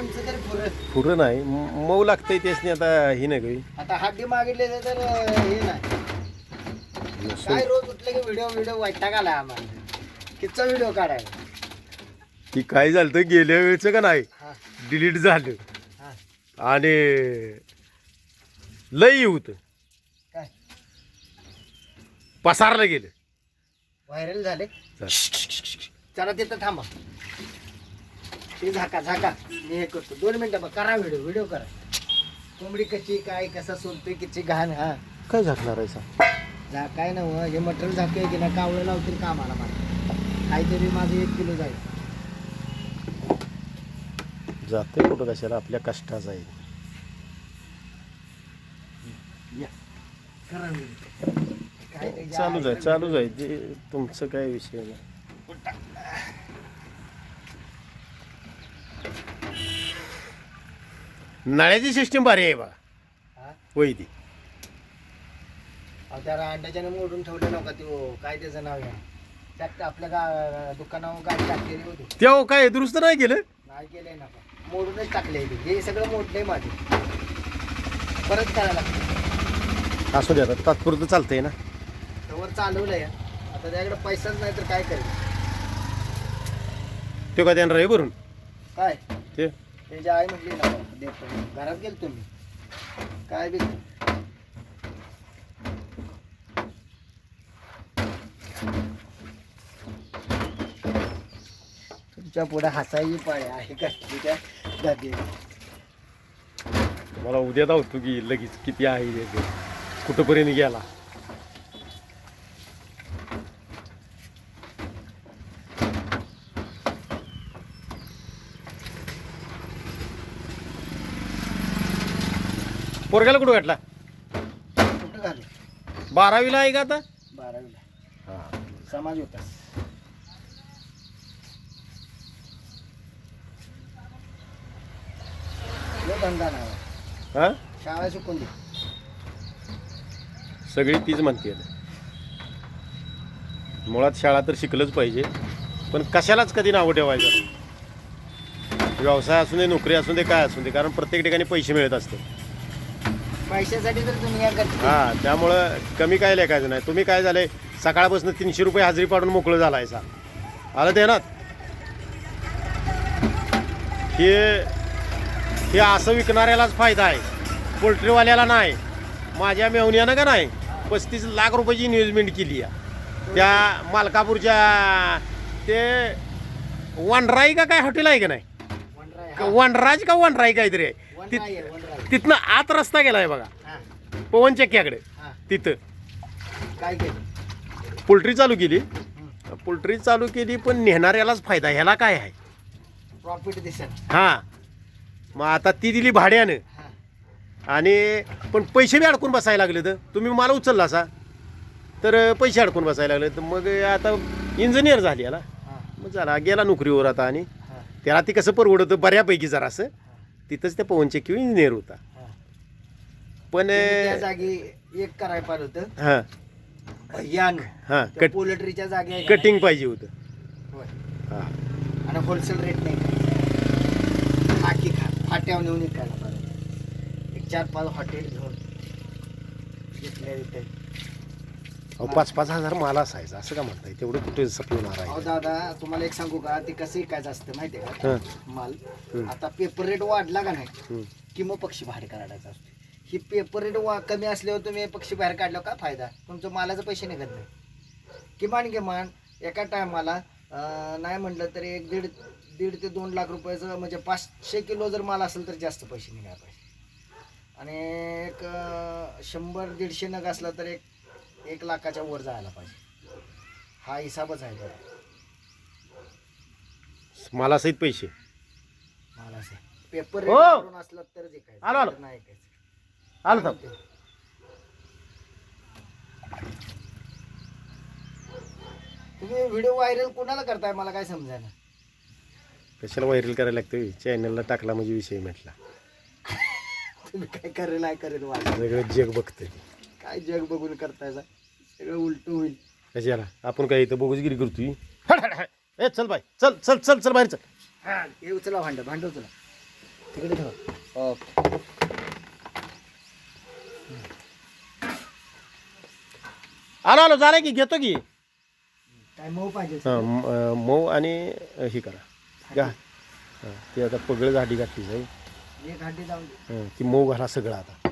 तुमचं तरी पुरं. पुरं नाही. म- मऊ लागतंय तेच नाही आता ही नाही काही. आता हड्डी मागितले तर अं, हे नाही. काय रोज उठले की व्हिडिओ व्हिडिओ वैताग आला आम्हाला. कितचा व्हिडिओ काढायला? ती काय झालं तर गेल्या वेळचं का नाही? हा. डिलीट झालं. हा. आणि लई होतं. काय? पसारलं गेलं. व्हायरल झाले. चला तिथं थांबा. ते झाका झाका. मी हे करतो. दोन मिनिटं बघ करा व्हिडिओ व्हिडिओ करा. कोंबडी कशी काय कसा सोलतोय किती घाण हा. काय झाकणार आहे सांग. जा काय ना हे मटेरियल झाके की ना कावळं लावतील कामाला मला. काहीतरी माझं एक किलो जाईल. जाते कुठं कशाला आपल्या कष्टाचं आहे. या. करा व्हिडिओ. काय ते चालूच आहे चालूच आहे ते तुमचं काय विषय नाही. नळ्याची सिस्टीम भारी आहे बा. हा? होय ती. अहो, त्या मोडून ठेवलं नका ते काय त्याचं नाव आहे? त्यात आपल्या गा दुकानावर गाडी टाकलेली होती. तेव्हा काय दुरुस्त नाही केलं? नाही केलंय ना मोडूनच टाकले हे सगळं मोडलंय माझे. परत करायला लागतं असू दे आता तात्पुरतं चालतंय ना. त्यावर चालवलंय. आता त्याकडे पैसाच नाही तर काय करेल? ते का देणार आहे भरून? काय? ते? त्याची आई म्हटली ना देतो. घरात गेलो तुम्ही काय बी तुमच्यापुढे हसायची पाळी आहे का? तुझ्या दादी मला उद्या धावतो की लगेच किती आहे ते ते. कुठंपर्यंत गेला? पोरग्याला कुठं घालू? बारावीला आहे का आता? बारावीला. हा. समाज होता. ह्यो धंदा नाही. हा? शाळा शिकून दे. सगळी तीच म्हणते. मुळात शाळा तर शिकलंच पाहिजे. पण कशालाच कधी नावं ठेवायचं व्यवसाय असू दे नोकरी असू दे काय असू दे कारण प्रत्येक ठिकाणी पैसे मिळत असते पैशासाठी तर दुनिया करते हा त्यामुळं कमी काय लेखायचं नाही. तुम्ही काय झालंय सकाळपासून तीनशे रुपये हजेरी पाडून मोकळं झालाय सा. आलं ते ना? हे हे असं विकणाऱ्यालाच फायदा आहे. पोल्ट्रीवाल्याला नाही. माझ्या मेवण्यानं का नाही पस्तीस लाख रुपयाची इन्व्हेस्टमेंट केली आहे त्या मालकापूरच्या ते वनराई का काय हॉटेल आहे का नाही? वनराज का वनराई काहीतरी आहे? तिथ- तिथनं आत रस्ता गेलाय बघा. हा. पवन चक्क्याकडे हा. तिथं. काय केलं? पोल्ट्री चालू केली. हं. पोल्ट्री चालू केली पण नेणाऱ्यालाच फायदा ह्याला काय आहे? प्रॉफिट दिसेल हां. मग आता ती दिली भाड्यानं. हा. आणि पण पैसे बी अडकून बसायला लागले तर तुम्ही मला उचलला असा. तर पैसे अडकून बसायला लागले तर मग आता इंजिनियर झाली याला. हा. मग झाला. गेला नोकरीवर आता आणि हा. त्याला ती कसं परवडतं? बऱ्यापैकी जरासं. तिथंच त्या पवन चक्की इंजिनियर होता. पण त्या जागी एक करायला पाहिजे होतं. हां. भैयान हां त्या कट पोल्ट्रीच्या जागी कटिंग पाहिजे होतं? होय. हां. आणि होलसेल रेट नाही. फाटी खा फाट्यावर नेऊन विकायला पाहिजे एक चार पाच हॉटेल घेऊन तिथे. अहो पाच पाच हजार माल असायचा असं का म्हणताय? तेवढं कुठे सपवणार अहो आहे दादा तुम्हाला एक सांगू का? ते कसं विकायचं असतं माहिती आहे का माल. आता पेपर रेट वाढला का नाही. की मग पक्षी बाहेर काढायचा असतो. ही पेपर रेट वा कमी असल्यावर तुम्ही पक्षी बाहेर काढल्यावर काय फायदा? तुमचं मालाचे पैसे निघत नाही. किमान किमान एका टायमाला नाही म्हटलं तरी एक दीड दीड ते दोन लाख रुपयाचं म्हणजे पाचशे किलो जर माल असेल तर जास्त पैसे निघायला पाहिजे. आणि एक अं, शंभर दीडशे नग असला तर एक एक लाखाच्या वर जायला पाहिजे. हा हिसाबच आहे बघा. मालासहित पैसे. मालाचे पेपर हो. असला तर जे काय आलो, आलो. नाही. आलं थांब. तुम्ही व्हिडिओ व्हायरल कोणाला करताय? मला काय समजायला. कशाला व्हायरल करायला लागतं चॅनलला टाकला म्हणजे विषय म्हटला तुम्ही काय करेल आहे करेल सगळं जग बघतंय. काय जग बघून करताय सा? सगळं उलट होईल. कशाला आपण काय इथं बोगसगिरी करतोय? हट, हट, हट. ए चल बाय चल चल चल चल बाहेर चल. हे उचला भांड भांड उचला. तिकडे ठेवा. ओके. आलो आलो झालं की घेतो की. काय मऊ पाहिजे हां म- अं, मऊ आणि अं, हे करा. घा हां ते आता पगळ झाडी घातली जाईल. एक हांडी जाऊन दे. हं, ती मऊ घाला सगळं आता.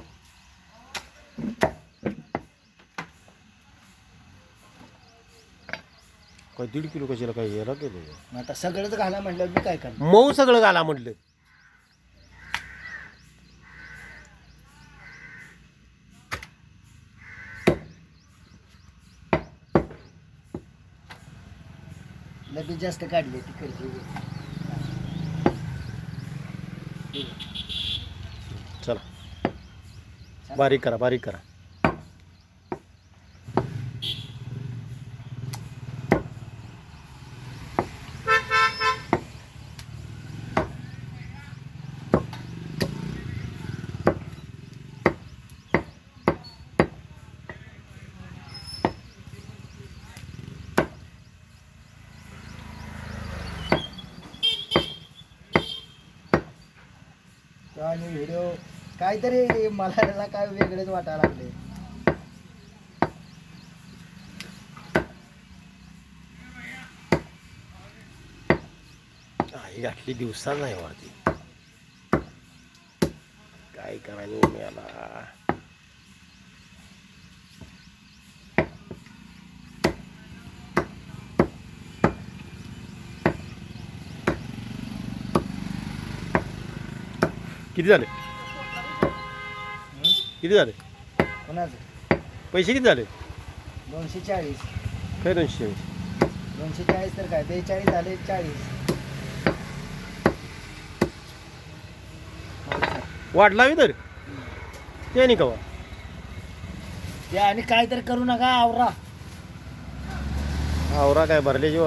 काय दीड किलो कशाला काय याला केलं मग आता सगळंच घाला म्हटलं मी काय करणार? मऊ सगळं घाला म्हटलं. लगेच जास्त काढली तिकडची चला. बारीक करा बारीक करा. आणि व्हिडिओ काहीतरी मला त्याला काय वेगळेच वाटायला लागले. आई घातली दिवसा नाही वरती काय करायला मी किती झाले? किती झाले? कोणाचं? पैसे किती झाले? दोनशे चाळीस. काय दोनशे दोनशे चाळीस तर काय? बेचाळीस झाले चाळीस. वाढला मी तर. ते नाही कवा? ते आणि काय तर करू नका आवरा. आवरा काय भरल्याची